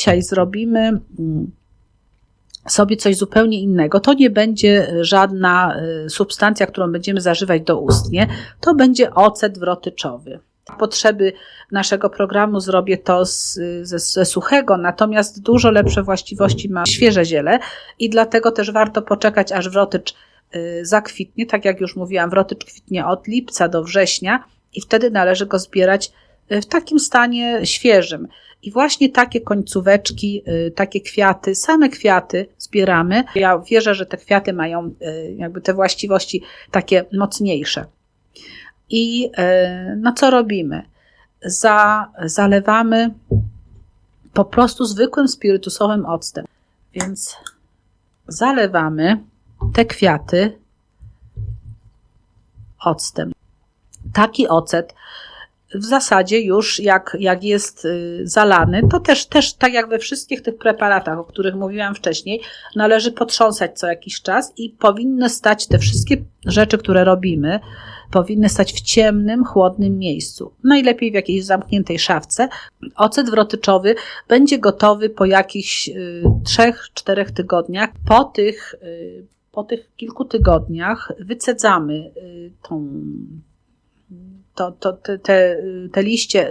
Dzisiaj zrobimy mm, sobie coś zupełnie innego. To nie będzie żadna y, substancja, którą będziemy zażywać doustnie. To będzie ocet wrotyczowy. Potrzeby naszego programu zrobię to z, ze, ze suchego, natomiast dużo lepsze właściwości ma świeże ziele i dlatego też warto poczekać, aż wrotycz y, zakwitnie. Tak jak już mówiłam, wrotycz kwitnie od lipca do września i wtedy należy go zbierać w takim stanie świeżym. I właśnie takie końcóweczki, y, takie kwiaty, same kwiaty zbieramy. Ja wierzę, że te kwiaty mają y, jakby te właściwości takie mocniejsze. I y, no co robimy? Za, zalewamy po prostu zwykłym spirytusowym octem. Więc zalewamy te kwiaty octem. Taki ocet w zasadzie już jak, jak jest y, zalany, to też, też tak jak we wszystkich tych preparatach, o których mówiłam wcześniej, należy potrząsać co jakiś czas i powinny stać te wszystkie rzeczy, które robimy, powinny stać w ciemnym, chłodnym miejscu. Najlepiej w jakiejś zamkniętej szafce. Ocet wrotyczowy będzie gotowy po jakichś y, trzech, czterech tygodniach. Po tych, y, po tych kilku tygodniach wycedzamy y, tą to, to te, te, te liście